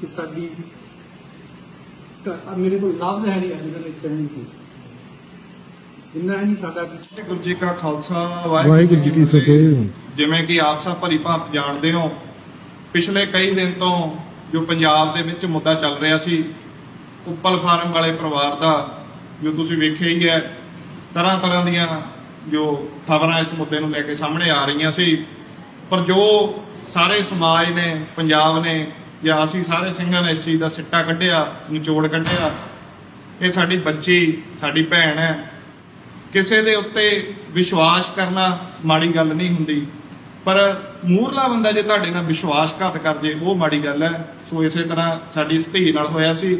ਕਿ ਸਾਡੀ ਤਾਂ ਮੇਰੇ ਕੋਲ ਲਫ਼ਜ਼ ਹੈ ਨਹੀਂ ਅੱਜ ਕੱਲ੍ਹ ਕਹਿਣ ਨੂੰ ਜਿੰਨਾ ਹੈ ਨਹੀਂ ਸਾਡਾ ਵਾਹਿਗੁਰੂ ਜੀ ਕਾ ਖਾਲਸਾ ਵਾਹਿਗੁਰੂ ਜੀ ਕੀ ਫਤਿਹ। ਜਿਵੇਂ ਕਿ ਆਪ ਸਭ ਭਲੀ ਭਾਂਤ ਜਾਣਦੇ ਹੋ ਪਿਛਲੇ ਕਈ ਦਿਨ ਤੋਂ ਜੋ ਪੰਜਾਬ ਦੇ ਵਿੱਚ ਮੁੱਦਾ ਚੱਲ ਰਿਹਾ ਸੀ ਉੱਪਲ ਫਾਰਮ ਵਾਲੇ ਪਰਿਵਾਰ ਦਾ ਜੋ ਤੁਸੀਂ ਵੇਖਿਆ ਹੀ ਹੈ ਤਰ੍ਹਾਂ ਤਰ੍ਹਾਂ ਦੀਆਂ ਜੋ ਖਬਰਾਂ ਇਸ ਮੁੱਦੇ ਨੂੰ ਲੈ ਕੇ ਸਾਹਮਣੇ ਆ ਰਹੀਆਂ ਸੀ ਪਰ ਜੋ ਸਾਰੇ ਸਮਾਜ ਨੇ ਪੰਜਾਬ ਨੇ ਜਾਂ ਅਸੀਂ ਸਾਰੇ ਸਿੰਘਾਂ ਨੇ ਇਸ ਚੀਜ਼ ਦਾ ਸਿੱਟਾ ਕੱਢਿਆ, ਨਿਚੋੜ ਕੱਢਿਆ। ਇਹ ਸਾਡੀ ਬੱਚੀ, ਸਾਡੀ ਭੈਣ ਹੈ। ਕਿਸੇ ਦੇ ਉੱਤੇ ਵਿਸ਼ਵਾਸ ਕਰਨਾ ਮਾੜੀ ਗੱਲ ਨਹੀਂ ਹੁੰਦੀ। ਪਰ ਮੂਰਲਾ ਬੰਦਾ ਜੇ ਤੁਹਾਡੇ ਨਾਲ ਵਿਸ਼ਵਾਸਘਾਤ ਕਰ ਜੇ, ਉਹ ਮਾੜੀ ਗੱਲ ਹੈ। ਸੋ ਇਸੇ ਤਰ੍ਹਾਂ ਸਾਡੀ ਧੀ ਨਾਲ ਹੋਇਆ ਸੀ।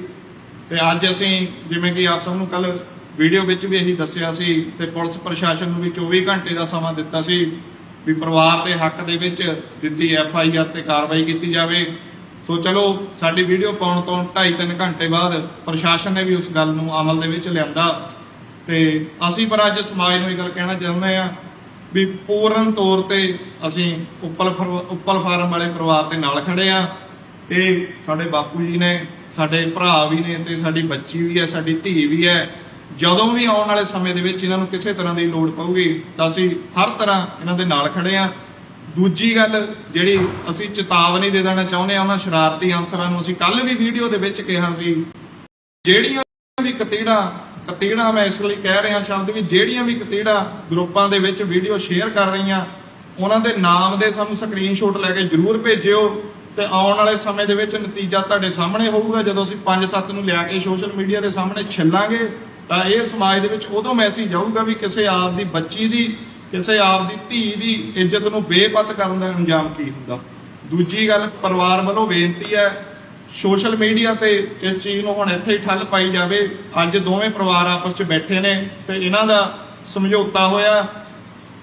ਤੇ ਅੱਜ ਅਸੀਂ ਜਿਵੇਂ ਕਿ ਆਪ ਸਭ ਨੂੰ ਕੱਲ ਵੀਡੀਓ ਵਿੱਚ ਵੀ ਅਸੀਂ ਦੱਸਿਆ ਸੀ ਤੇ ਪੁਲਿਸ ਪ੍ਰਸ਼ਾਸਨ ਨੂੰ ਵੀ 24 ਘੰਟੇ ਦਾ ਸਮਾਂ ਦਿੱਤਾ ਸੀ ਵੀ ਪਰਿਵਾਰ ਦੇ ਹੱਕ ਦੇ ਵਿੱਚ ਦਿੱਤੀ ਐਫ ਆਈ ਆਰ ਤੇ ਕਾਰਵਾਈ ਕੀਤੀ ਜਾਵੇ। ਸੋ ਚਲੋ, ਸਾਡੀ ਵੀਡੀਓ ਪਾਉਣ ਤੋਂ 2.5-3 ਘੰਟੇ ਬਾਅਦ ਪ੍ਰਸ਼ਾਸਨ ਨੇ ਵੀ ਉਸ ਗੱਲ ਨੂੰ ਅਮਲ ਦੇ ਵਿੱਚ ਲਿਆਂਦਾ। ਤੇ ਅਸੀਂ ਪਰ ਅੱਜ ਸਮਾਜ ਨੂੰ ਇਹ ਗੱਲ ਕਹਿਣਾ ਚਾਹੁੰਦੇ ਆ ਵੀ ਪੂਰਨ ਤੌਰ ਤੇ ਅਸੀਂ ਉੱਪਲ ਫਰ- ਉੱਪਲ ਫਾਰਮ ਵਾਲੇ ਪਰਿਵਾਰ ਦੇ ਨਾਲ ਖੜੇ ਆ ਇਹ ਸਾਡੇ ਬਾਪੂ ਜੀ ਨੇ, ਸਾਡੇ ਭਰਾ ਵੀ ਨੇ ਤੇ ਸਾਡੀ ਬੱਚੀ ਵੀ ਹੈ, ਸਾਡੀ ਧੀ ਵੀ ਹੈ। ਜਦੋਂ ਵੀ ਆਉਣ ਵਾਲੇ ਸਮੇਂ ਦੇ ਵਿੱਚ ਇਹਨਾਂ ਨੂੰ ਕਿਸੇ ਤਰ੍ਹਾਂ ਦੀ ਲੋੜ ਪਊਗੀ ਤਾਂ ਅਸੀਂ ਹਰ ਤਰ੍ਹਾਂ ਇਹਨਾਂ ਦੇ ਨਾਲ ਖੜੇ ਆ ਦੂਜੀ ਗੱਲ ਜਿਹੜੀ ਅਸੀਂ ਚੇਤਾਵਨੀ ਦੇ ਦੇਣਾ ਚਾਹੁੰਦੇ ਆ ਉਹਨਾਂ ਸ਼ਰਾਰਤੀ ਅਨਸਰਾਂ ਨੂੰ ਅਸੀਂ ਕੱਲ ਵੀ ਵੀਡੀਓ ਦੇ ਵਿੱਚ ਕਿਹਾ ਸੀ, ਜਿਹੜੀਆਂ ਵੀ ਕਤੀੜਾ ਕਤੀੜਾ ਮੈਂ ਇਸ ਲਈ ਕਹਿ ਰਿਹਾ ਸ਼ਬਦ ਵੀ ਜਿਹੜੀਆਂ ਵੀ ਕਤੀੜਾ ਗਰੁੱਪਾਂ ਦੇ ਵਿੱਚ ਵੀਡੀਓ ਸ਼ੇਅਰ ਕਰ ਰਹੀਆਂ, ਉਹਨਾਂ ਦੇ ਨਾਮ ਦੇ ਸਾਨੂੰ ਸਕਰੀਨਸ਼ਾਟ ਲੈ ਕੇ ਜਰੂਰ ਭੇਜਿਓ ਤੇ ਆਉਣ ਵਾਲੇ ਸਮੇਂ ਦੇ ਵਿੱਚ ਨਤੀਜਾ ਤੁਹਾਡੇ ਸਾਹਮਣੇ ਹੋਊਗਾ। ਜਦੋਂ ਅਸੀਂ 5-7 ਨੂੰ ਲਿਆ ਕੇ ਸੋਸ਼ਲ ਮੀਡੀਆ ਦੇ ਸਾਹਮਣੇ ਛਿੱਲਾਂਗੇ, ਤਾਂ ਇਹ ਸਮਾਜ ਦੇ ਵਿੱਚ ਉਦੋਂ ਮੈਸੇਜ ਜਾਊਗਾ ਵੀ ਕਿਸੇ ਆਪ ਦੀ ਬੱਚੀ ਦੀ ਕਿਸੇ ਆਪ ਦੀ ਧੀ ਦੀ ਇੱਜ਼ਤ ਨੂੰ ਬੇਪਤ ਕਰਨ ਦਾ ਅੰਜਾਮ ਕੀ ਹੁੰਦਾ? ਦੂਜੀ ਗੱਲ, ਪਰਿਵਾਰ ਵੱਲੋਂ ਬੇਨਤੀ ਹੈ ਸੋਸ਼ਲ ਮੀਡੀਆ ਤੇ ਇਸ ਚੀਜ਼ ਨੂੰ ਹੁਣ ਇੱਥੇ ਹੀ ਠੱਲ ਪਾਈ ਜਾਵੇ। ਅੱਜ ਦੋਵੇਂ ਪਰਿਵਾਰ ਆਪਸ 'ਚ ਬੈਠੇ ਨੇ ਤੇ ਇਹਨਾਂ ਦਾ ਸਮਝੌਤਾ ਹੋਇਆ।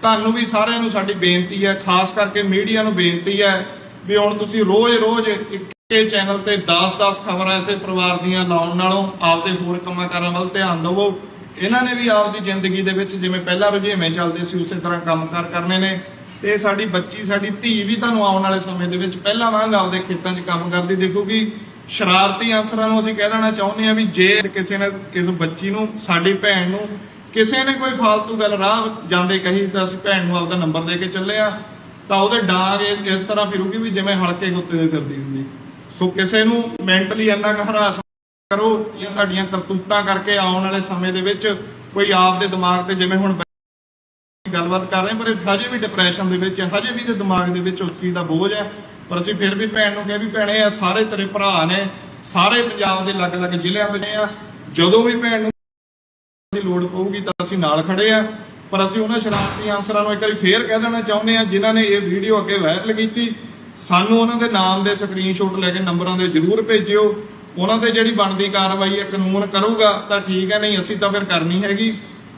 ਤੁਹਾਨੂੰ ਵੀ ਸਾਰਿਆਂ ਨੂੰ ਸਾਡੀ ਬੇਨਤੀ ਹੈ, ਖਾਸ ਕਰਕੇ ਮੀਡੀਆ ਨੂੰ ਬੇਨਤੀ ਹੈ ਵੀ ਹੁਣ ਤੁਸੀਂ ਰੋਜ਼-ਰੋਜ਼ ਇੱਕੇ ਚੈਨਲ ਤੇ 10-10 ਖਬਰਾਂ ਐਸੇ ਪਰਿਵਾਰ ਦੀਆਂ ਲਾਉਣ ਨਾਲੋਂ ਆਪਦੇ ਹੋਰ ਕੰਮਾਂ ਕਾਰਾਂ ਵੱਲ ਧਿਆਨ ਦਿਵੋ। ਇਹਨਾਂ ਨੇ ਵੀ ਆਪਦੀ ਜ਼ਿੰਦਗੀ ਦੇ ਵਿੱਚ ਜਿਵੇਂ ਪਹਿਲਾਂ ਰੁਝੇਵੇਂ ਚੱਲਦੇ ਸੀ, ਉਸੇ ਤਰ੍ਹਾਂ ਕੰਮਕਾਰ ਕਰਨੇ ਨੇ। ਤੇ ਸਾਡੀ ਬੱਚੀ, ਸਾਡੀ ਧੀ ਵੀ ਤੁਹਾਨੂੰ ਆਉਣ ਵਾਲੇ ਸਮੇਂ ਦੇ ਵਿੱਚ ਪਹਿਲਾਂ ਵਾਂਗ ਆਪਦੇ ਖੇਤਾਂ 'ਚ ਕੰਮ ਕਰਦੀ। ਦੇਖੂਗੀ ਸ਼ਰਾਰਤੀ ਅਫਸਰਾਂ ਨੂੰ ਅਸੀਂ ਕਹਿ ਦੇਣਾ ਚਾਹੁੰਦੇ ਆ ਵੀ ਜੇ ਕਿਸੇ ਨੇ ਇਸ ਬੱਚੀ ਨੂੰ, ਸਾਡੀ ਭੈਣ ਨੂੰ ਕਿਸੇ ਨੇ ਕੋਈ ਫालतू ਗੱਲ, ਰਾਹ ਜਾਂਦੇ ਕਹੀ ਤਾਂ ਅਸੀਂ ਭੈਣ ਨੂੰ ਆਪਦਾ ਨੰਬਰ ਦੇ ਕੇ ਚੱਲੇ ਆ ਤਾਂ ਉਹਦੇ ਡਾਂਗ ਇਸ ਤਰ੍ਹਾਂ ਫਿਰੂਗੀ ਵੀ ਜਿਵੇਂ ਹਲਕੇ ਕੁੱਤੇ ਦੇ ਫਿਰਦੀ ਹੁੰਦੀ। ਸੋ ਕਿਸੇ ਨੂੰ ਮੈਂਟਲੀ ਇੰਨਾ ਕੁ ਹਰਾਸ ਕਰੋ ਜਾਂ ਤੁਹਾਡੀਆਂ ਕਰਤੂਤਾਂ ਕਰਕੇ ਆਉਣ ਵਾਲੇ ਸਮੇਂ ਦੇ ਵਿੱਚ ਕੋਈ ਆਪ ਦੇ ਦਿਮਾਗ ਤੇ ਜਿਵੇਂ ਹੁਣ ਗੱਲਬਾਤ ਕਰ ਰਹੇ ਪਰ ਇਹ ਹਜੇ ਵੀ ਡਿਪਰੈਸ਼ਨ ਦੇ ਵਿੱਚ ਹੈ, ਹਜੇ ਵੀ ਦੇ ਦਿਮਾਗ ਦੇ ਵਿੱਚ ਉਸ ਚੀਜ਼ ਦਾ ਬੋਝ ਹੈ। ਪਰ ਅਸੀਂ ਫਿਰ ਵੀ ਭੈਣ ਨੂੰ ਕਿਹਾ ਵੀ ਭੈਣੇ ਆ ਸਾਰੇ ਤੇਰੇ ਭਰਾ ਨੇ ਸਾਰੇ ਪੰਜਾਬ ਦੇ ਅਲੱਗ-ਅਲੱਗ ਜ਼ਿਲ੍ਹਿਆਂ ਦੇ ਨੇ ਆ। ਜਦੋਂ ਵੀ ਭੈਣ ਨੂੰ ਦੀ ਲੋੜ ਪਊਗੀ ਤਾਂ ਅਸੀਂ ਨਾਲ ਖੜੇ ਆ। ਪਰ ਅਸੀਂ ਉਹਨਾਂ ਸ਼ਰਾਰਤੀ ਅਨਸਰਾਂ ਨੂੰ ਇੱਕ ਵਾਰੀ ਫੇਰ ਕਹਿ ਦੇਣਾ ਚਾਹੁੰਦੇ ਆ ਜਿਨ੍ਹਾਂ ਨੇ ਇਹ ਵੀਡੀਓ ਅੱਗੇ ਵਾਇਰਲ ਕੀਤੀ। ਸਾਨੂੰ ਉਹਨਾਂ ਦੇ ਨਾਮ ਦੇ ਸਕਰੀਨਸ਼ਾਟ ਲੈ ਕੇ ਨੰਬਰਾਂ ਦੇ ਜ਼ਰੂਰ ਭੇਜਿਓ। ਉਹਨਾਂ ਤੇ ਜਿਹੜੀ ਬਣਦੀ ਕਾਰਵਾਈ ਹੈ, ਕਾਨੂੰਨ ਕਰੂਗਾ, ਤਾਂ ਠੀਕ ਹੈ, ਨਹੀਂ, ਅਸੀਂ ਤਾਂ ਫਿਰ ਕਰਨੀ ਹੈਗੀ।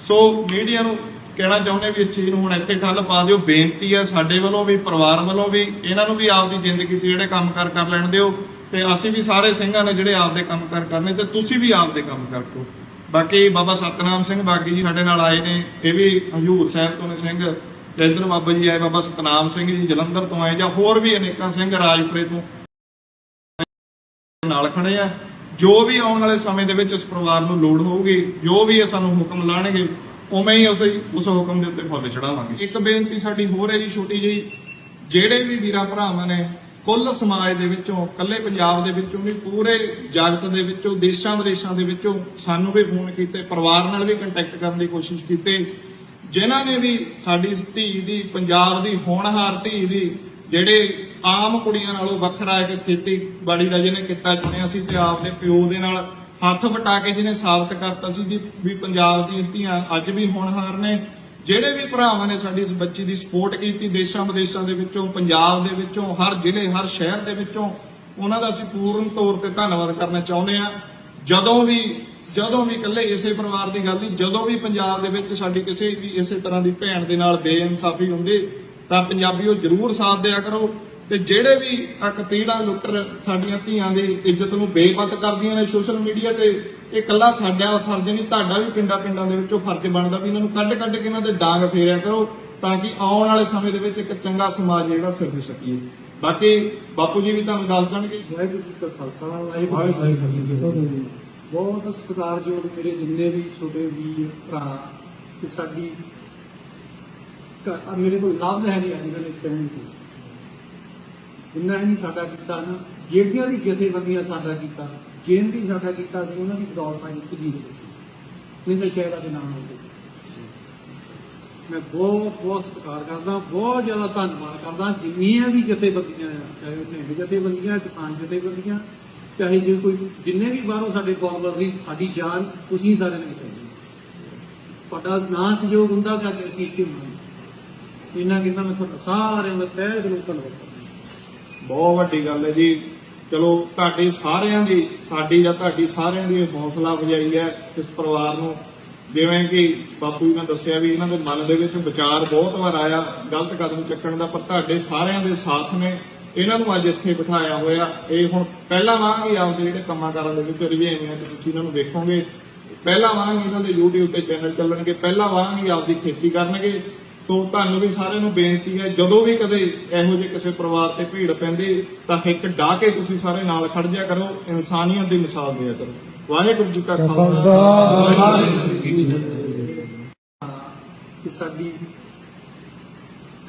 ਸੋ ਮੀਡੀਆ ਨੂੰ ਕਹਿਣਾ ਚਾਹੁੰਦੇ ਵੀ ਇਸ ਚੀਜ਼ ਨੂੰ ਹੁਣ ਇੱਥੇ ਠੱਲ ਪਾ ਦਿਓ। ਬੇਨਤੀ ਹੈ ਸਾਡੇ ਵੱਲੋਂ ਵੀ, ਪਰਿਵਾਰ ਵੱਲੋਂ ਵੀ, ਇਹਨਾਂ ਨੂੰ ਵੀ ਆਪਦੀ ਜ਼ਿੰਦਗੀ 'ਚ ਜਿਹੜੇ ਕੰਮ ਕਰ ਕਰ ਲੈਣ ਦਿਓ। ਤੇ ਅਸੀਂ ਵੀ ਸਾਰੇ ਸਿੰਘਾਂ ਨੇ ਜਿਹੜੇ ਆਪਦੇ ਕੰਮ ਕਰ ਕਰਨੇ, ਤੇ ਤੁਸੀਂ ਵੀ ਆਪਦੇ ਕੰਮ ਕਰ ਕਰੋ। ਬਾਕੀ ਬਾਬਾ ਸਤਨਾਮ ਸਿੰਘ ਬਾਗੀ ਜੀ ਸਾਡੇ ਨਾਲ ਆਏ ਨੇ। ਇਹ ਵੀ ਹਜੂਰ ਸਾਹਿਬ ਤੋਂ ਨੇ ਸਿੰਘ, ਤੇ ਬਾਬਾ ਜੀ ਆਏ, ਬਾਬਾ ਸਤਨਾਮ ਸਿੰਘ ਜੀ ਜਲੰਧਰ ਤੋਂ ਆਏ, ਜਾਂ ਹੋਰ ਵੀ ਅਨੇਕਾਂ ਸਿੰਘ ਰਾਜਪੁਰੇ ਤੋਂ। ਨਾਲ ਖੜੇ ਆ। ਜੋ ਵੀ ਆਉਣ ਵਾਲੇ ਸਮੇਂ ਦੇ ਵਿੱਚ ਇਸ ਪਰਿਵਾਰ ਨੂੰ ਲੋੜ ਹੋਊਗੀ, ਜੋ ਵੀ ਇਹ ਸਾਨੂੰ ਹੁਕਮ ਲਾਣਗੇ, ਉਵੇਂ ਹੀ ਅਸੀਂ ਉਸ ਹੁਕਮ ਦੇ ਉੱਤੇ ਫੁੱਲ ਚੜਾਵਾਂਗੇ ਇੱਕ ਬੇਨਤੀ ਸਾਡੀ ਹੋਰ ਹੈ ਜੀ ਛੋਟੀ ਜਿਹੀ, ਜਿਹੜੇ ਵੀ ਵੀਰਾਂ ਭਰਾਵਾਂ ਨੇ, ਕੁੱਲ ਸਮਾਜ ਦੇ ਵਿੱਚੋਂ ਕੱਲੇ ਪੰਜਾਬ ਦੇ ਵਿੱਚੋਂ ਵੀ ਪੂਰੇ ਜਗਤ ਦੇ ਵਿੱਚੋਂ, ਦੇਸ਼ਾਂ ਵਿਦੇਸ਼ਾਂ ਦੇ ਵਿੱਚੋਂ ਸਾਨੂੰ ਵੀ ਫੋਨ ਕੀਤੇ, ਪਰਿਵਾਰ ਨਾਲ ਵੀ ਕੰਟੈਕਟ ਕਰਨ ਦੀ ਕੋਸ਼ਿਸ਼ ਕੀਤੀ। ਜਿਨ੍ਹਾਂ ਨੇ ਵੀ ਸਾਡੀ ਧੀ ਦੀ, ਪੰਜਾਬ ਦੀ ਹੋਣਹਾਰ ਧੀ ਦੀ ਜਿਹੜੇ ਆਮ ਕੁੜੀਆਂ ਨਾਲੋਂ ਵੱਖਰਾ ਹੈ ਖੇਤੀਬਾੜੀ ਦਾ ਜਿਹਨੇ ਕਿੱਤਾ ਚੁਣਿਆ ਸੀ ਤੇ ਆਪਦੇ ਪਿਓ ਦੇ ਨਾਲ ਹੱਥ ਵਟਾ ਕੇ ਜਿਹਨੇ ਸਾਬਤ ਕਰਤਾ ਸੀ ਵੀ ਪੰਜਾਬ ਦੀਆਂ ਧੀਆਂ ਅੱਜ ਵੀ ਹੋਣਹਾਰ ਨੇ। ਜਿਹੜੇ ਵੀ ਭਰਾਵਾਂ ਨੇ ਸਾਡੀ ਇਸ ਬੱਚੀ ਦੀ ਸਪੋਰਟ ਕੀਤੀ ਦੇਸ਼ਾਂ ਵਿਦੇਸ਼ਾਂ ਦੇ ਵਿੱਚੋਂ, ਪੰਜਾਬ ਦੇ ਵਿੱਚੋਂ, ਹਰ ਜ਼ਿਲ੍ਹੇ, ਹਰ ਸ਼ਹਿਰ ਦੇ ਵਿੱਚੋਂ, ਉਹਨਾਂ ਦਾ ਅਸੀਂ ਪੂਰਨ ਤੌਰ ਤੇ ਧੰਨਵਾਦ ਕਰਨਾ ਚਾਹੁੰਦੇ ਆ ਜਦੋਂ ਵੀ ਜਦੋਂ ਵੀ ਇਕੱਲੇ ਇਸੇ ਪਰਿਵਾਰ ਦੀ ਗੱਲ ਨਹੀਂ, ਜਦੋਂ ਵੀ ਪੰਜਾਬ ਦੇ ਵਿੱਚ ਸਾਡੀ ਕਿਸੇ ਵੀ ਇਸੇ ਤਰ੍ਹਾਂ ਦੀ ਭੈਣ ਦੇ ਨਾਲ ਬੇਇਨਸਾਫੀ ਹੁੰਦੀ ਤਾਂ ਪੰਜਾਬੀਓ ਜਰੂਰ ਸਾਥ ਦਿਆ ਕਰੋ ਤੇ ਜਿਹੜੇ ਵੀ ਕਤੀੜਾ ਲੁੱਟਰ ਸਾਡੀਆਂ ਧੀਆਂ ਦੀ ਇੱਜ਼ਤ ਨੂੰ ਬੇਪਤ ਕਰਦੀਆਂ ਨੇ ਸੋਸ਼ਲ ਮੀਡੀਆ ਤੇ, ਇਹ ਕੱਲਾ ਸਾਡਾ ਫਰਜ਼ ਨਹੀਂ, ਤੁਹਾਡਾ ਵੀ ਪਿੰਡਾਂ ਪਿੰਡਾਂ ਦੇ ਵਿੱਚੋਂ ਫਰਜ਼ ਬਣਦਾ ਵੀ ਇਹਨਾਂ ਨੂੰ ਕੱਢ ਕੱਢ ਕੇ ਇਹਨਾਂ ਦੇ ਡਾਂਗ ਫੇਰਿਆ ਕਰੋ ਤਾਂ ਕਿ ਆਉਣ ਵਾਲੇ ਸਮੇਂ ਦੇ ਵਿੱਚ ਇੱਕ ਚੰਗਾ ਸਮਾਜ ਜਿਹੜਾ ਸਿਰਜ ਸਕੀਏ। ਬਾਕੀ ਬਾਪੂ ਜੀ ਵੀ ਤੁਹਾਨੂੰ ਦੱਸ ਦੇਣਗੇ। ਵਾਹਿਗੁਰੂ ਜੀ ਕਾ ਖਾਲਸਾ, ਵਾਹਿਗੁਰੂ ਜੀ ਕੀ ਫਤਿਹ। ਬਹੁਤ ਸਤਿਕਾਰਯੋਗ ਮੇਰੇ ਜਿੰਨੇ ਵੀ ਛੋਟੇ ਵੀਰ ਭਰਾ ਤੇ ਸਾਡੀ ਮੇਰੇ ਕੋਲ ਲਫ਼ਜ਼ ਹੈ ਨਹੀਂ ਅੱਜ ਕੱਲ੍ਹ ਕਹਿਣ ਦੀ। ਜਿੰਨਾ ਹੀ ਸਾਡਾ ਕੀਤਾ ਨਾ, ਜਿਹੜੀਆਂ ਵੀ ਜਥੇਬੰਦੀਆਂ ਸਾਡਾ ਕੀਤਾ, ਜਿਨ ਵੀ ਸਾਡਾ ਕੀਤਾ ਸੀ, ਉਹਨਾਂ ਦੀ ਬਦੌਲਤ ਅੱਜ ਇੱਕ ਜੀਤ ਦਿੱਤੀ ਨਹੀਂ ਤਾਂ ਸ਼ਾਇਦ ਅੱਜ ਨਾਮ ਹੁੰਦੇ ਮੈਂ ਬਹੁਤ ਬਹੁਤ ਸਤਿਕਾਰ ਕਰਦਾ, ਬਹੁਤ ਜ਼ਿਆਦਾ ਧੰਨਵਾਦ ਕਰਦਾ, ਜਿੰਨੀਆਂ ਵੀ ਜਥੇਬੰਦੀਆਂ ਆ ਚਾਹੇ ਉਹ ਢਿੰਡ ਜਥੇਬੰਦੀਆਂ, ਕਿਸਾਨ ਜਥੇਬੰਦੀਆਂ, ਚਾਹੇ ਜੇ ਕੋਈ ਜਿੰਨੇ ਵੀ ਬਾਹਰੋਂ ਸਾਡੇ ਫਾਰਮਰ ਦੀ ਸਾਡੀ ਜਾਨ ਤੁਸੀਂ ਸਾਰਿਆਂ ਨੇ ਬਚਾਈ ਤੁਹਾਡਾ ਨਾ ਸਹਿਯੋਗ ਹੁੰਦਾ ਤਾਂ ਅੱਜ ਕੀ ਹੁੰਦਾ ਇਹਨਾਂ ਕਿੰਨਾ ਮੈਂ ਤੁਹਾਡਾ ਸਾਰਿਆਂ ਦਾ ਤਹਿ ਦਿਲੋਂ ਧੰਨਵਾਦ ਬਹੁਤ ਵੱਡੀ ਗੱਲ ਹੈ ਜੀ। ਚਲੋ, ਤੁਹਾਡੀ ਸਾਰਿਆਂ ਦੀ, ਸਾਡੀ ਜਾਂ ਤੁਹਾਡੀ ਸਾਰਿਆਂ ਦੀ ਹੌਸਲਾ ਅਫਜ਼ਾਈ ਹੈ ਇਸ ਪਰਿਵਾਰ ਨੂੰ। ਜਿਵੇਂ ਕਿ ਬਾਪੂ ਜੀ ਨੇ ਦੱਸਿਆ ਵੀ ਇਹਨਾਂ ਦੇ ਮਨ ਦੇ ਵਿੱਚ ਵਿਚਾਰ ਬਹੁਤ ਵਾਰ ਆਇਆ, ਗਲਤ ਕਦਮ ਚੱਕਣ ਦਾ, ਪਰ ਤੁਹਾਡੇ ਸਾਰਿਆਂ ਦੇ ਸਾਥ ਨੇ ਇਹਨਾਂ ਨੂੰ ਅੱਜ ਇੱਥੇ ਬਿਠਾਇਆ ਹੋਇਆ। ਇਹ ਹੁਣ ਪਹਿਲਾਂ ਵਾਂਗ ਹੀ ਆਪਦੇ ਜਿਹੜੇ ਕੰਮਾਂ ਕਾਰਾਂ ਦੇ ਵਿੱਚ ਰੁਝੇਵੇਂ ਤੇ ਤੁਸੀਂ ਇਹਨਾਂ ਨੂੰ ਵੇਖੋਗੇ ਪਹਿਲਾਂ ਵਾਂਗ ਹੀ ਇਹਨਾਂ ਦੇ YouTube ਤੇ ਚੈਨਲ ਚੱਲਣਗੇ, ਪਹਿਲਾਂ ਵਾਂਗ ਹੀ ਆਪਦੀ ਖੇਤੀ ਕਰਨਗੇ। ਸੋ ਤੁਹਾਨੂੰ ਵੀ ਸਾਰਿਆਂ ਨੂੰ ਬੇਨਤੀ ਹੈ ਜਦੋਂ ਵੀ ਕਦੇ ਇਹੋ ਜਿਹੇ ਕਿਸੇ ਪਰਿਵਾਰ ਤੇ ਭੀੜ ਪੈਂਦੀ ਤਾਂ ਇੱਕ ਡਾਹ ਕੇ ਤੁਸੀਂ ਸਾਰੇ ਨਾਲ ਖੜ ਜਿਆ ਕਰੋ ਇਨਸਾਨੀਅਤ ਦੀ ਮਿਸਾਲ ਦਿਆ ਕਰੋ। ਵਾਹਿਗੁਰੂ ਜੀ ਕਾ ਖਾਲਸਾ। ਵਾਹਿਗੁਰੂ ਜੀ ਕੀ ਫਤਿਹ। ਕਿ ਸਾਡੀ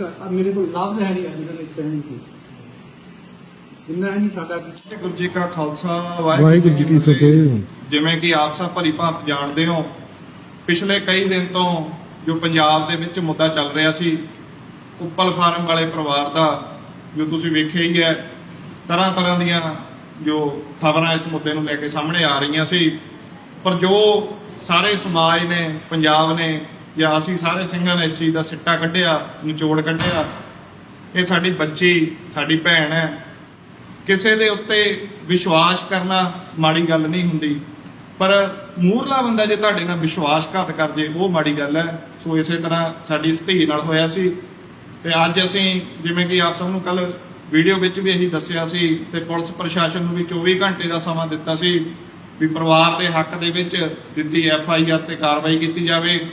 ਘ- ਆ ਮੇਰੇ ਕੋਲ ਲਫ਼ਜ਼ ਹੈ ਨਹੀਂ ਅੱਜ ਕੱਲ੍ਹ ਇਸ ਕਹਿਣ ਦੀ ਜਿੰਨਾ ਹੀ ਨਹੀਂ ਸਾਡਾ ਕੀਤਾ ਵਾਹਿਗੁਰੂ ਜੀ ਕਾ ਖਾਲਸਾ ਵਾਹਿਗੁਰੂ ਜੀ ਕੀ ਫਤਿਹ। ਜਿਵੇਂ ਕਿ ਆਪ ਸਭ ਭਲੀ ਭਾਂਤ ਜਾਣਦੇ ਹੋ ਪਿਛਲੇ ਕਈ ਦਿਨ ਤੋਂ ਜੋ ਪੰਜਾਬ ਦੇ ਵਿੱਚ ਮੁੱਦਾ ਚੱਲ ਰਿਹਾ ਸੀ, ਉੱਪਲ ਫਾਰਮ ਵਾਲੇ ਪਰਿਵਾਰ ਦਾ, ਜੋ ਤੁਸੀਂ ਵੇਖਿਆ ਹੀ ਹੈ ਤਰ੍ਹਾਂ ਤਰ੍ਹਾਂ ਦੀਆਂ ਜੋ ਖਬਰਾਂ ਇਸ ਮੁੱਦੇ ਨੂੰ ਲੈ ਕੇ ਸਾਹਮਣੇ ਆ ਰਹੀਆਂ ਸੀ। ਪਰ ਜੋ ਸਾਰੇ ਸਮਾਜ ਨੇ, ਪੰਜਾਬ ਨੇ, ਜਾਂ ਅਸੀਂ ਸਾਰੇ ਸਿੰਘਾਂ ਨੇ ਇਸ ਚੀਜ਼ ਦਾ ਸਿੱਟਾ ਕੱਢਿਆ, ਨਿਚੋੜ ਕੱਢਿਆ, ਇਹ ਸਾਡੀ ਬੱਚੀ, ਸਾਡੀ ਭੈਣ ਹੈ। ਕਿਸੇ ਦੇ ਉੱਤੇ ਵਿਸ਼ਵਾਸ ਕਰਨਾ ਮਾੜੀ ਗੱਲ ਨਹੀਂ ਹੁੰਦੀ। ਪਰ ਮੂਰਲਾ ਬੰਦਾ ਜੇ ਤੁਹਾਡੇ ਨਾਲ ਵਿਸ਼ਵਾਸਘਾਤ ਕਰ ਜੇ, ਉਹ ਮਾੜੀ ਗੱਲ ਹੈ। ਸੋ ਇਸੇ ਤਰ੍ਹਾਂ ਸਾਡੀ ਇਸ ਧੀ ਨਾਲ ਹੋਇਆ ਸੀ। ਤੇ ਅੱਜ ਅਸੀਂ ਜਿਵੇਂ ਕਿ ਆਪ ਸਭ ਨੂੰ ਕੱਲ ਵੀਡੀਓ ਵਿੱਚ ਵੀ ਅਸੀਂ ਦੱਸਿਆ ਸੀ ਤੇ ਪੁਲਿਸ ਪ੍ਰਸ਼ਾਸਨ ਨੂੰ ਵੀ 24 ਘੰਟੇ ਦਾ ਸਮਾਂ ਦਿੱਤਾ ਸੀ ਵੀ ਪਰਿਵਾਰ ਦੇ ਹੱਕ ਦੇ ਵਿੱਚ ਦਿੱਤੀ ਐਫ ਆਈ ਆਰ ਤੇ ਕਾਰਵਾਈ ਕੀਤੀ ਜਾਵੇ।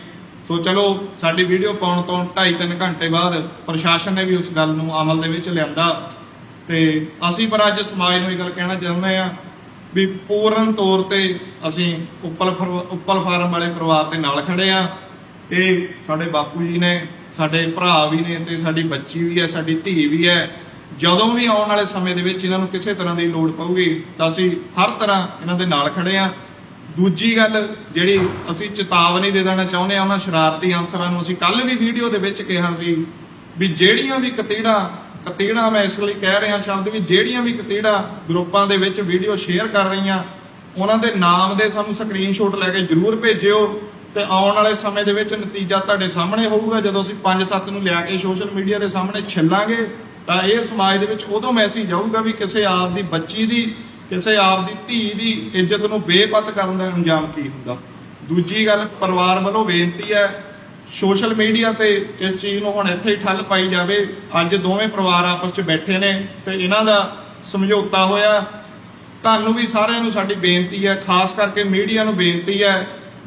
ਸੋ ਚਲੋ, ਸਾਡੀ ਵੀਡੀਓ ਪਾਉਣ ਤੋਂ 2.5-3 ਘੰਟੇ ਬਾਅਦ ਪ੍ਰਸ਼ਾਸਨ ਨੇ ਵੀ ਉਸ ਗੱਲ ਨੂੰ ਅਮਲ ਦੇ ਵਿੱਚ ਲਿਆਂਦਾ। ਤੇ ਅਸੀਂ ਪਰ ਅੱਜ ਸਮਾਜ ਨੂੰ ਇਹ ਗੱਲ ਕਹਿਣਾ ਚਾਹੁੰਦੇ ਆ ਵੀ ਪੂਰਨ ਤੌਰ ਤੇ ਅਸੀਂ ਉੱਪਲ ਫਰ- ਉੱਪਲ ਫਾਰਮ ਵਾਲੇ ਪਰਿਵਾਰ ਦੇ ਨਾਲ ਖੜੇ ਆ ਇਹ ਸਾਡੇ ਬਾਪੂ ਜੀ ਨੇ, ਸਾਡੇ ਭਰਾ ਵੀ ਨੇ ਤੇ ਸਾਡੀ ਬੱਚੀ ਵੀ ਹੈ, ਸਾਡੀ ਧੀ ਵੀ ਹੈ। ਜਦੋਂ ਵੀ ਆਉਣ ਵਾਲੇ ਸਮੇਂ ਦੇ ਵਿੱਚ ਇਹਨਾਂ ਨੂੰ ਕਿਸੇ ਤਰ੍ਹਾਂ ਦੀ ਲੋੜ ਪਊਗੀ ਤਾਂ ਅਸੀਂ ਹਰ ਤਰ੍ਹਾਂ ਇਹਨਾਂ ਦੇ ਨਾਲ ਖੜੇ ਆ ਦੂਜੀ ਗੱਲ ਜਿਹੜੀ ਅਸੀਂ ਚੇਤਾਵਨੀ ਦੇ ਦੇਣਾ ਚਾਹੁੰਦੇ ਆ ਉਹਨਾਂ ਸ਼ਰਾਰਤੀ ਅਨਸਰਾਂ ਨੂੰ ਅਸੀਂ ਕੱਲ ਵੀ ਵੀਡੀਓ ਦੇ ਵਿੱਚ ਕਿਹਾ ਸੀ ਵੀ ਜਿਹੜੀਆਂ ਵੀ ਕਤੀੜਾ ਕਤੀੜਾ ਮੈਂ ਇਸ ਲਈ ਕਹਿ ਰਿਹਾ ਸ਼ਬਦ ਵੀ ਜਿਹੜੀਆਂ ਵੀ ਕਤੀੜਾ ਗਰੁੱਪਾਂ ਦੇ ਵਿੱਚ ਵੀਡੀਓ ਸ਼ੇਅਰ ਕਰ ਰਹੀਆਂ, ਉਹਨਾਂ ਦੇ ਨਾਮ ਦੇ ਸਾਨੂੰ ਸਕਰੀਨਸ਼ਾਟ ਲੈ ਕੇ ਜਰੂਰ ਭੇਜਿਓ। ਤੇ ਆਉਣ ਵਾਲੇ ਸਮੇਂ ਦੇ ਵਿੱਚ ਨਤੀਜਾ ਤੁਹਾਡੇ ਸਾਹਮਣੇ ਹੋਊਗਾ। ਜਦੋਂ ਅਸੀਂ 5-7 ਨੂੰ ਲਿਆ ਕੇ ਸੋਸ਼ਲ ਮੀਡੀਆ ਦੇ ਸਾਹਮਣੇ ਛਿੱਲਾਂਗੇ, ਤਾਂ ਇਹ ਸਮਾਜ ਦੇ ਵਿੱਚ ਉਦੋਂ ਮੈਸੇਜ ਜਾਊਗਾ ਵੀ ਕਿਸੇ ਆਪ ਦੀ ਬੱਚੀ ਦੀ, ਕਿਸੇ ਆਪ ਦੀ ਧੀ ਦੀ ਇੱਜ਼ਤ ਨੂੰ ਬੇਪਤ ਕਰਨ ਦਾ ਅੰਜਾਮ ਕੀ ਹੁੰਦਾ। ਦੂਜੀ ਗੱਲ, ਪਰਿਵਾਰ ਵੱਲੋਂ ਬੇਨਤੀ ਹੈ, ਸੋਸ਼ਲ ਮੀਡੀਆ ਤੇ ਇਸ ਚੀਜ਼ ਨੂੰ ਹੁਣ ਇੱਥੇ ਹੀ ਠੱਲ ਪਾਈ ਜਾਵੇ। ਅੱਜ ਦੋਵੇਂ ਪਰਿਵਾਰ ਆਪਸ 'ਚ ਬੈਠੇ ਨੇ ਤੇ ਇਹਨਾਂ ਦਾ ਸਮਝੌਤਾ ਹੋਇਆ। ਤੁਹਾਨੂੰ ਵੀ ਸਾਰਿਆਂ ਨੂੰ ਸਾਡੀ ਬੇਨਤੀ ਹੈ, ਖਾਸ ਕਰਕੇ ਮੀਡੀਆ ਨੂੰ ਬੇਨਤੀ ਹੈ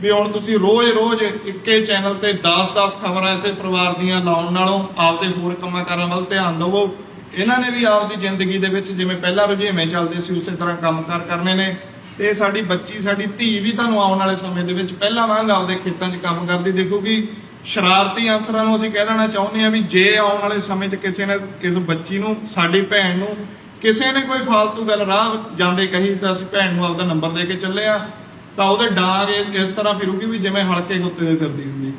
ਵੀ ਹੁਣ ਤੁਸੀਂ ਰੋਜ਼-ਰੋਜ਼ ਇੱਕੇ ਚੈਨਲ ਤੇ 10-10 ਖਬਰਾਂ ਐਸੇ ਪਰਿਵਾਰ ਦੀਆਂ ਲਾਉਣ ਨਾਲੋਂ ਆਪਦੇ ਹੋਰ ਕੰਮਾਂ ਕਾਰਾਂ ਵੱਲ ਧਿਆਨ ਦਿਵੋ। ਇਹਨਾਂ ਨੇ ਵੀ ਆਪਦੀ ਜ਼ਿੰਦਗੀ ਦੇ ਵਿੱਚ ਜਿਵੇਂ ਪਹਿਲਾਂ ਰੁਝੇਵੇਂ ਚੱਲਦੇ ਸੀ, ਉਸੇ ਤਰ੍ਹਾਂ ਕੰਮਕਾਰ ਕਰਨੇ ਨੇ। ਤੇ ਸਾਡੀ ਬੱਚੀ, ਸਾਡੀ ਧੀ ਵੀ ਤੁਹਾਨੂੰ ਆਉਣ ਵਾਲੇ ਸਮੇਂ ਦੇ ਵਿੱਚ ਪਹਿਲਾਂ ਵਾਂਗ ਆਪਦੇ ਖੇਤਾਂ 'ਚ ਕੰਮ ਕਰਦੀ ਦੇਖੂਗੀ। ਸ਼ਰਾਰਤੀ ਅਫਸਰਾਂ ਨੂੰ ਅਸੀਂ ਕਹਿ ਦੇਣਾ ਚਾਹੁੰਦੇ ਹਾਂ ਵੀ ਜੇ ਆਉਣ ਵਾਲੇ ਸਮੇਂ 'ਚ ਕਿਸੇ ਨੇ ਕਿਸੇ ਬੱਚੀ ਨੂੰ, ਸਾਡੀ ਭੈਣ ਨੂੰ ਕਿਸੇ ਨੇ ਕੋਈ ਫਾਲਤੂ ਗੱਲ, ਰਾਹ ਜਾਂਦੇ ਕਹੀ ਤਾਂ ਅਸੀਂ ਭੈਣ ਨੂੰ ਆਪਦਾ ਨੰਬਰ ਦੇ ਕੇ ਚੱਲੇ ਆ ਤਾਂ ਉਹਦੇ ਡਾਂਗ ਇਹ ਇਸ ਤਰ੍ਹਾਂ ਫਿਰੂਗੀ ਵੀ ਜਿਵੇਂ ਹਲਕੇ ਕੁੱਤੇ ਦੇ ਫਿਰਦੀ ਹੁੰਦੀ।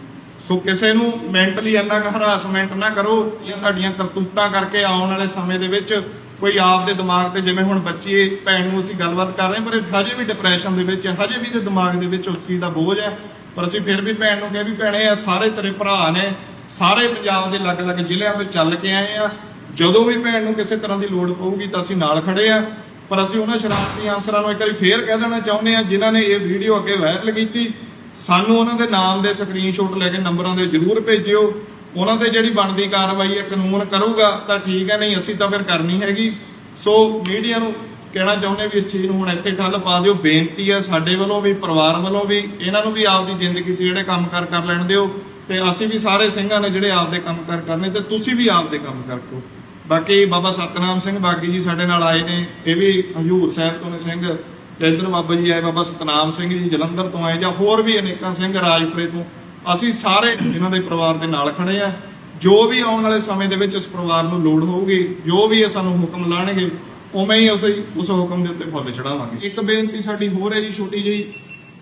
ਸੋ ਕਿਸੇ ਨੂੰ ਮੈਂਟਲੀ ਇੰਨਾ ਕੁ ਹਰਾਸਮੈਂਟ ਨਾ ਕਰੋ ਜਾਂ ਤੁਹਾਡੀਆਂ ਕਰਤੂਤਾਂ ਕਰਕੇ ਆਉਣ ਵਾਲੇ ਸਮੇਂ ਦੇ ਵਿੱਚ ਕੋਈ ਆਪ ਦੇ ਦਿਮਾਗ ਤੇ ਜਿਵੇਂ ਹੁਣ ਬੱਚੀ ਭੈਣ ਨੂੰ ਅਸੀਂ ਗੱਲਬਾਤ ਕਰ ਰਹੇ ਹਾਂ, ਪਰ ਇਹ ਹਜੇ ਵੀ ਡਿਪਰੈਸ਼ਨ ਦੇ ਵਿੱਚ ਹਜੇ ਵੀ ਦੇ ਦਿਮਾਗ ਦੇ ਵਿੱਚ ਉਸ ਚੀਜ਼ ਦਾ ਬੋਝ ਹੈ। ਪਰ ਅਸੀਂ ਫਿਰ ਵੀ ਭੈਣ ਨੂੰ ਕਿਹਾ ਵੀ ਭੈਣੇ ਆ ਸਾਰੇ ਤੇਰੇ ਭਰਾ ਨੇ ਸਾਰੇ ਪੰਜਾਬ ਦੇ ਅਲੱਗ-ਅਲੱਗ ਜ਼ਿਲ੍ਹਿਆਂ ਤੋਂ ਚੱਲ ਕੇ ਆਏ ਆ। ਜਦੋਂ ਵੀ ਭੈਣ ਨੂੰ ਕਿਸੇ ਤਰ੍ਹਾਂ ਦੀ ਲੋੜ ਪਊਗੀ ਤਾਂ ਅਸੀਂ ਨਾਲ ਖੜੇ ਆ। ਪਰ ਅਸੀਂ ਉਹਨਾਂ ਸ਼ਰਾਰਤੀ ਅਨਸਰਾਂ ਨੂੰ ਇੱਕ ਵਾਰੀ ਫੇਰ ਕਹਿ ਦੇਣਾ ਚਾਹੁੰਦੇ ਹਾਂ, ਜਿਨ੍ਹਾਂ ਨੇ ਇਹ ਵੀਡੀਓ ਅੱਗੇ ਵਾਇਰਲ ਕੀਤੀ। ਸਾਨੂੰ ਉਹਨਾਂ ਦੇ ਨਾਮ ਦੇ ਸਕਰੀਨਸ਼ਾਟ ਲੈ ਕੇ ਨੰਬਰਾਂ ਦੇ ਜ਼ਰੂਰ ਭੇਜਿਓ। ਉਹਨਾਂ ਤੇ ਜਿਹੜੀ ਬਣਦੀ ਕਾਰਵਾਈ ਹੈ, ਕਾਨੂੰਨ ਕਰੂਗਾ ਤਾਂ ਠੀਕ ਹੈ, ਨਹੀਂ ਅਸੀਂ ਤਾਂ ਫਿਰ ਕਰਨੀ ਹੈਗੀ। ਸੋ ਮੀਡੀਆ ਨੂੰ ਕਹਿਣਾ ਚਾਹੁੰਦੇ ਵੀ ਇਸ ਚੀਜ਼ ਨੂੰ ਹੁਣ ਇੱਥੇ ਠੱਲ ਪਾ ਦਿਓ। ਬੇਨਤੀ ਹੈ ਸਾਡੇ ਵੱਲੋਂ ਵੀ, ਪਰਿਵਾਰ ਵੱਲੋਂ ਵੀ, ਇਹਨਾਂ ਨੂੰ ਵੀ ਆਪਦੀ ਜ਼ਿੰਦਗੀ 'ਚ ਜਿਹੜੇ ਕੰਮ ਕਰ ਕਰ ਲੈਣ ਦਿਓ। ਤੇ ਅਸੀਂ ਵੀ ਸਾਰੇ ਸਿੰਘਾਂ ਨੇ ਜਿਹੜੇ ਆਪਦੇ ਕੰਮ ਕਰ ਕਰਨੇ, ਤੇ ਤੁਸੀਂ ਵੀ ਆਪਦੇ ਕੰਮ ਕਰੋ। ਬਾਕੀ ਬਾਬਾ ਸਤਨਾਮ ਸਿੰਘ ਬਾਗੀ ਜੀ ਸਾਡੇ ਨਾਲ ਆਏ ਨੇ, ਇਹ ਵੀ ਹਜੂਰ ਸਾਹਿਬ ਤੋਂ ਨੇ ਸਿੰਘ, ਤੇ ਇੱਧਰ ਬਾਬਾ ਜੀ ਆਏ ਬਾਬਾ ਸਤਨਾਮ ਸਿੰਘ ਜੀ ਜਲੰਧਰ ਤੋਂ ਆਏ, ਜਾਂ ਹੋਰ ਵੀ ਅਨੇਕਾਂ ਸਿੰਘ ਰਾਜਪੁਰੇ ਤੋਂ। ਅਸੀਂ ਸਾਰੇ ਇਹਨਾਂ ਦੇ ਪਰਿਵਾਰ ਦੇ ਨਾਲ ਖੜੇ ਆ। ਜੋ ਵੀ ਆਉਣ ਵਾਲੇ ਸਮੇਂ ਦੇ ਵਿੱਚ ਇਸ ਪਰਿਵਾਰ ਨੂੰ ਲੋੜ ਹੋਊਗੀ, ਜੋ ਵੀ ਇਹ ਸਾਨੂੰ ਹੁਕਮ ਲਾਣਗੇ, ਉਵੇਂ ਹੀ ਅਸੀਂ ਉਸ ਹੁਕਮ ਦੇ ਉੱਤੇ ਫੁੱਲ ਚੜਾਵਾਂਗੇ। ਇੱਕ ਬੇਨਤੀ ਸਾਡੀ ਹੋਰ ਹੈ ਜੀ ਛੋਟੀ ਜਿਹੀ,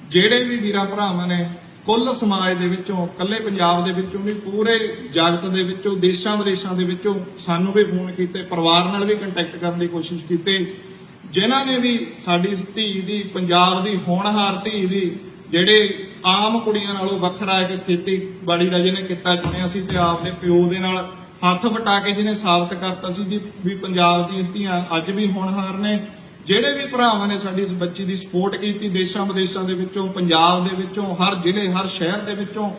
ਜਿਹੜੇ ਵੀ ਵੀਰਾਂ ਭਰਾਵਾਂ ਨੇ ਕੁੱਲ ਸਮਾਜ ਦੇ ਵਿੱਚੋਂ ਕੱਲੇ ਪੰਜਾਬ ਦੇ ਵਿੱਚੋਂ ਨਹੀਂ, ਪੂਰੇ ਜਗਤ ਦੇ ਵਿੱਚੋਂ, ਦੇਸ਼ਾਂ ਵਿਦੇਸ਼ਾਂ ਦੇ ਵਿੱਚੋਂ ਸਾਨੂੰ ਵੀ ਫੋਨ ਕੀਤੇ, ਪਰਿਵਾਰ ਨਾਲ ਵੀ ਕੰਟੈਕਟ ਕਰਨ ਦੀ ਕੋਸ਼ਿਸ਼ ਕੀਤੀ। ਜਿਨ੍ਹਾਂ ਨੇ ਵੀ ਸਾਡੀ ਧੀ ਦੀ, ਪੰਜਾਬ ਦੀ ਹੋਣਹਾਰ ਧੀ ਦੀ, ਜਿਹੜੇ ਆਮ ਕੁੜੀਆਂ ਨਾਲੋਂ ਵੱਖਰਾ ਹੈ ਕਿ ਖੇਤੀਬਾੜੀ ਦਾ ਜਿਹਨੇ ਕਿੱਤਾ ਚੁਣਿਆ ਸੀ ਤੇ ਆਪਦੇ ਪਿਓ ਦੇ ਨਾਲ ਹੱਥ ਵਟਾ ਕੇ ਜਿਹਨੇ ਸਾਬਤ ਕਰਤਾ ਸੀ ਜੀ ਵੀ ਪੰਜਾਬ ਦੀਆਂ ਧੀਆਂ ਅੱਜ ਵੀ ਹੋਣਹਾਰ ਨੇ ਜਿਹੜੇ ਵੀ ਭਰਾਵਾਂ ਨੇ ਸਾਡੀ ਇਸ ਬੱਚੀ ਦੀ ਸਪੋਰਟ ਕੀਤੀ ਦੇਸ਼ਾਂ ਵਿਦੇਸ਼ਾਂ ਦੇ ਵਿੱਚੋਂ, ਪੰਜਾਬ ਦੇ ਵਿੱਚੋਂ, ਹਰ ਜ਼ਿਲ੍ਹੇ, ਹਰ ਸ਼ਹਿਰ ਦੇ ਵਿੱਚੋਂ,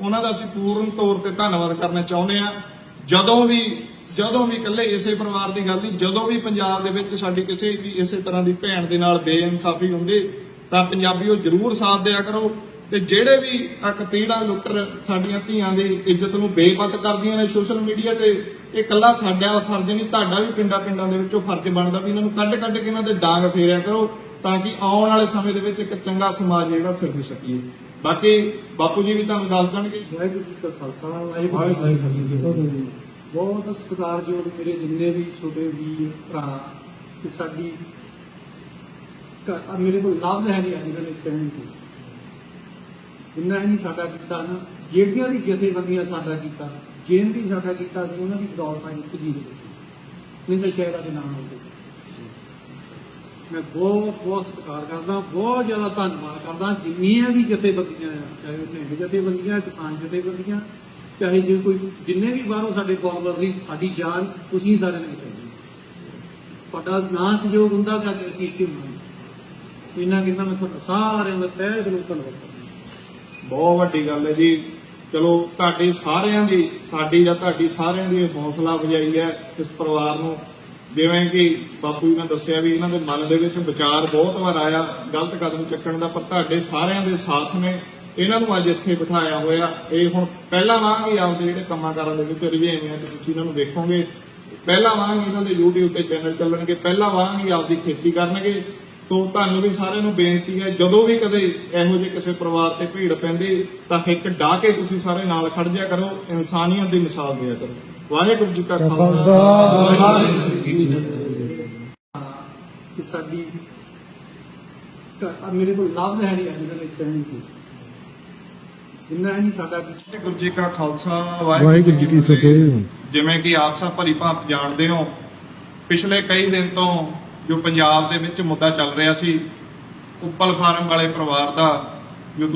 ਉਹਨਾਂ ਦਾ ਅਸੀਂ ਪੂਰਨ ਤੌਰ ਤੇ ਧੰਨਵਾਦ ਕਰਨਾ ਚਾਹੁੰਦੇ ਆ ਜਦੋਂ ਵੀ ਜਦੋਂ ਵੀ ਇਕੱਲੇ ਇਸੇ ਪਰਿਵਾਰ ਦੀ ਗੱਲ ਨਹੀਂ, ਜਦੋਂ ਵੀ ਪੰਜਾਬ ਦੇ ਵਿੱਚ ਸਾਡੀ ਕਿਸੇ ਵੀ ਇਸੇ ਤਰ੍ਹਾਂ ਦੀ ਭੈਣ ਦੇ ਨਾਲ ਬੇਇਨਸਾਫੀ ਹੁੰਦੀ, ਤਾਂ ਪੰਜਾਬੀਓ ਜ਼ਰੂਰ ਸਾਥ ਦਿਆ ਕਰੋ ਤੇ ਜਿਹੜੇ ਵੀ ਕਤੀੜਾ ਲੁੱਟਰ ਸਾਡੀਆਂ ਧੀਆਂ ਦੀ ਇੱਜ਼ਤ ਨੂੰ ਬੇਪਤ ਕਰਦੀਆਂ ਨੇ ਸੋਸ਼ਲ ਮੀਡੀਆ ਤੇ ਇਹ ਕੱਲਾ ਸਾਡਾ ਫਰਜ਼ ਨਹੀਂ ਤੁਹਾਡਾ ਵੀ ਪਿੰਡਾਂ ਪਿੰਡਾਂ ਦੇ ਵਿੱਚੋਂ ਫਰਜ਼ ਬਣਦਾ ਵੀ ਇਹਨਾਂ ਨੂੰ ਕੱਢ ਕੱਢ ਕੇ ਇਹਨਾਂ ਦੇ ਡਾਂਗ ਫੇਰਿਆ ਕਰੋ ਤਾਂ ਕਿ ਆਉਣ ਵਾਲੇ ਸਮੇਂ ਦੇ ਵਿੱਚ ਇੱਕ ਚੰਗਾ ਸਮਾਜ ਜਿਹੜਾ ਸਿਰਜ ਸਕੀਏ। ਬਾਕੀ ਬਾਪੂ ਜੀ ਵੀ ਤੁਹਾਨੂੰ ਦੱਸ ਦੇਣਗੇ। ਵਾਹਿਗੁਰੂ ਜੀ ਕਾ ਖਾਲਸਾ, ਵਾਹਿਗੁਰੂ ਜੀ ਕੀ ਫਤਿਹ। ਬਹੁਤ ਸਤਿਕਾਰਯੋਗ ਮੇਰੇ ਜਿੰਨੇ ਵੀ ਛੋਟੇ ਵੀਰ, ਭਰਾ ਤੇ ਸਾਡੀ ਮੇਰੇ ਕੋਲ ਲਫ਼ਜ਼ ਹੈ ਨਹੀਂ ਅੱਜ ਕੱਲ੍ਹ ਇਸ ਕਹਿਣ ਦੀ ਜਿੰਨਾ ਹੀ ਨਹੀਂ ਸਾਡਾ ਕੀਤਾ ਨਾ, ਜਿਹੜੀਆਂ ਵੀ ਜਥੇਬੰਦੀਆਂ ਸਾਡਾ ਕੀਤਾ ਜਿਨ ਵੀ ਸਾਡਾ ਕੀਤਾ ਸੀ ਉਹਨਾਂ ਦੀ ਬਦੌਲਤ ਅੱਜ ਇੱਕ ਜੀ ਦੇ ਵਿੱਚ ਨਹੀਂ ਤਾਂ ਸ਼ਾਇਦ ਅੱਜ ਨਾਮ ਹੁੰਦੇ ਮੈਂ ਬਹੁਤ ਬਹੁਤ ਸਤਿਕਾਰ ਕਰਦਾ ਬਹੁਤ ਜ਼ਿਆਦਾ ਧੰਨਵਾਦ ਕਰਦਾ ਜਿੰਨੀਆਂ ਵੀ ਜਥੇਬੰਦੀਆਂ ਆ ਚਾਹੇ ਉਹ ਨਿਹੰਗ ਜਥੇਬੰਦੀਆਂ ਕਿਸਾਨ ਜਥੇਬੰਦੀਆਂ ਚਾਹੇ ਜੇ ਕੋਈ ਜਿੰਨੇ ਵੀ ਬਾਹਰੋਂ ਸਾਡੇ ਫਾਲੋਅਰ ਲਈ ਸਾਡੀ ਜਾਨ ਤੁਸੀਂ ਸਾਰਿਆਂ ਨੇ ਬਚਾਈ ਤੁਹਾਡਾ ਨਾ ਸਹਿਯੋਗ ਹੁੰਦਾ ਤਾਂ ਅਸੀਂ ਕੀ ਹੁੰਦੇ ਇਹਨਾਂ ਕਿੰਨਾ ਮੈਂ ਤੁਹਾਡਾ ਸਾਰਿਆਂ ਦਾ ਤਹਿ ਦਿਲੋਂ ਧੰਨਵਾਦ ਕਰਦਾ। ਬਹੁਤ ਵੱਡੀ ਗੱਲ ਹੈ ਜੀ। ਚਲੋ, ਤੁਹਾਡੇ ਸਾਰਿਆਂ ਦੀ, ਸਾਡੀ ਜਾਂ ਤੁਹਾਡੀ ਸਾਰਿਆਂ ਦੀ ਇਹ ਹੌਸਲਾ ਅਫਜ਼ਾਈ ਹੈ ਇਸ ਪਰਿਵਾਰ ਨੂੰ। ਜਿਵੇਂ ਕਿ ਬਾਪੂ ਜੀ ਨੇ ਦੱਸਿਆ ਵੀ ਇਹਨਾਂ ਦੇ ਮਨ ਦੇ ਵਿੱਚ ਵਿਚਾਰ ਬਹੁਤ ਵਾਰ ਆਇਆ, ਗਲਤ ਕਦਮ ਚੱਕਣ ਦਾ, ਪਰ ਤੁਹਾਡੇ ਸਾਰਿਆਂ ਦੇ ਸਾਥ ਨੇ ਇਹਨਾਂ ਨੂੰ ਅੱਜ ਇੱਥੇ ਬਿਠਾਇਆ ਹੋਇਆ। ਇਹ ਹੁਣ ਪਹਿਲਾਂ ਵਾਂਗ ਹੀ ਆਪਦੇ ਜਿਹੜੇ ਕੰਮਾਂ ਕਾਰਾਂ ਦੇ ਵਿੱਚ ਰੁਝੇਵੇਂ ਤੇ ਤੁਸੀਂ ਇਹਨਾਂ ਨੂੰ ਦੇਖੋਗੇ। ਪਹਿਲਾਂ ਵਾਂਗ ਹੀ ਇਹਨਾਂ ਦੇ YouTube ਤੇ ਚੈਨਲ ਚੱਲਣਗੇ, ਪਹਿਲਾਂ ਵਾਂਗ ਹੀ ਆਪਦੀ ਖੇਤੀ ਕਰਨਗੇ। ਸੋ ਤੁਹਾਨੂੰ ਵੀ ਸਾਰਿਆਂ ਨੂੰ ਬੇਨਤੀ ਹੈ ਜਦੋਂ ਵੀ ਕਦੇ ਇਹੋ ਜਿਹੇ ਕਿਸੇ ਪਰਿਵਾਰ ਤੇ ਭੀੜ ਪੈਂਦੀ ਤਾਂ ਇੱਕ ਡਾਹ ਕੇ ਤੁਸੀਂ ਸਾਰੇ ਨਾਲ ਖੜ ਜਿਆ ਕਰੋ ਇਨਸਾਨੀਅਤ ਦੀ ਮਿਸਾਲ ਦਿਆ ਕਰੋ। ਵਾਹਿਗੁਰੂ ਜੀ ਕਾ ਖਾਲਸਾ। ਵਾਹਿਗੁਰੂ ਜੀ ਕੀ ਫਤਿਹ ਸਾਡੀ ਮੇਰੇ ਕੋਲ ਲਫ਼ਜ਼ ਹੈ ਨਹੀਂ ਅੱਜ ਕੱਲ੍ਹ ਇਸ ਕਹਿਣ ਦੀ ਜਿੰਨਾ ਹੀ ਨਹੀਂ ਸਾਡਾ ਵਾਹਿਗੁਰੂ ਜੀ ਕਾ ਖਾਲਸਾ ਵਾਹਿਗੁਰੂ ਜੀ ਕੀ ਫਤਿਹ। ਜਿਵੇਂ ਕਿ ਆਪ ਸਭ ਭਲੀ ਭਾਂਤ ਜਾਣਦੇ ਹੋ ਪਿਛਲੇ ਕਈ ਦਿਨ ਤੋਂ ਜੋ ਪੰਜਾਬ ਦੇ ਵਿੱਚ ਮੁੱਦਾ ਚੱਲ ਰਿਹਾ ਸੀ, ਉੱਪਲ ਫਾਰਮ ਵਾਲੇ ਪਰਿਵਾਰ ਦਾ, ਜੋ ਤੁਸੀਂ